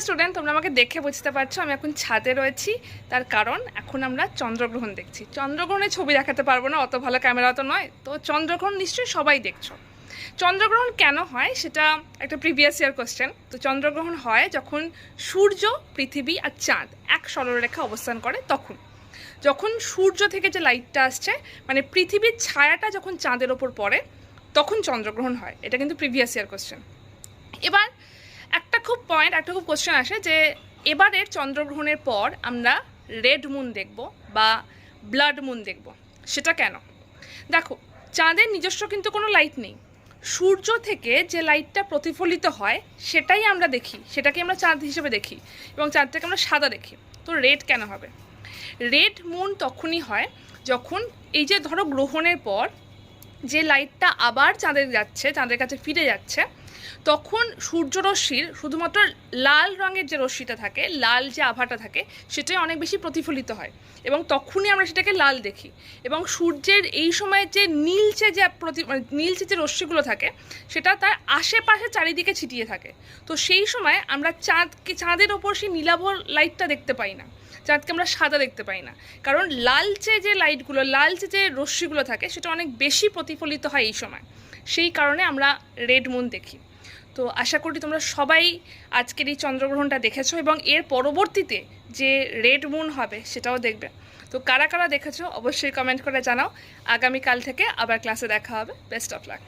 Student তোমরা আমাকে দেখে বুঝতে পারছ, আমি এখন ছাদে রয়েছি। তার কারণ, এখন আমরা চন্দ্রগ্রহণ দেখছি। চন্দ্রগ্রহণের ছবি দেখাতে পারব না, অত ভালো ক্যামেরা তো নয়। তো চন্দ্রগ্রহণ নিশ্চয়ই সবাই দেখছ। চন্দ্রগ্রহণ কেন হয়, সেটা একটা প্রিভিয়াস ইয়ার কোশ্চেন তো চন্দ্রগ্রহণ হয় যখন সূর্য, পৃথিবী আর চাঁদ এক সরলরেখা অবস্থান করে তখন। যখন সূর্য থেকে যে লাইটটা আসছে মানে পৃথিবীর ছায়াটা যখন চাঁদের ওপর পড়ে, তখন চন্দ্রগ্রহণ হয়। এটা কিন্তু প্রিভিয়াস ইয়ার কোয়েশ্চেন এবার খুব পয়েন্ট একটা খুব কোশ্চেন আসে যে এবারের চন্দ্রগ্রহণের পর আমরা রেড মুন দেখব বা ব্লাড মুন দেখব, সেটা কেন? দেখো, চাঁদের নিজস্ব কিন্তু কোনো লাইট নেই। সূর্য থেকে যে লাইটটা প্রতিফলিত হয়, সেটাই আমরা দেখি, সেটাকে আমরা চাঁদ হিসেবে দেখি এবং চাঁদটাকে আমরা সাদা দেখি। তো রেড কেন হবে? রেড মুন তখনই হয় যখন এই যে ধরো গ্রহণের পর যে লাইটটা আবার চাঁদের যাচ্ছে, চাঁদের কাছে ফিরে যাচ্ছে, তখন সূর্যরশ্মির শুধুমাত্র লাল রঙের যে রশ্মিটা থাকে, লাল যে আভাটা থাকে, সেটাই অনেক বেশি প্রতিফলিত হয় এবং তখনই আমরা সেটাকে লাল দেখি এবং সূর্যের এই সময় যে নীলচে যে প্রতি মানে নীলচে যে রশ্মিগুলো থাকে, সেটা তার আশেপাশে চারিদিকে ছিটিয়ে থাকে। তো সেই সময় আমরা চাঁদকে, চাঁদের ওপর সেই নীলাভ লাইটটা দেখতে পাই না, চাঁদকে আমরা সাদা দেখতে পাই না। কারণ লালচে যে লাইটগুলো লালচে যে রশ্মিগুলো থাকে, সেটা অনেক বেশি প্রতিফলিত হয় এই সময়। সেই কারণে আমরা রেড মুন দেখি। তো আশা করি তোমরা সবাই আজকের এই চন্দ্রগ্রহণটা দেখেছ এবং এর পরবর্তীতে যে রেড মুন হবে সেটাও দেখবে। তো কারা কারা দেখেছ অবশ্যই কমেন্ট করে জানাও। আগামীকাল থেকে আবার ক্লাসে দেখা হবে। Best of luck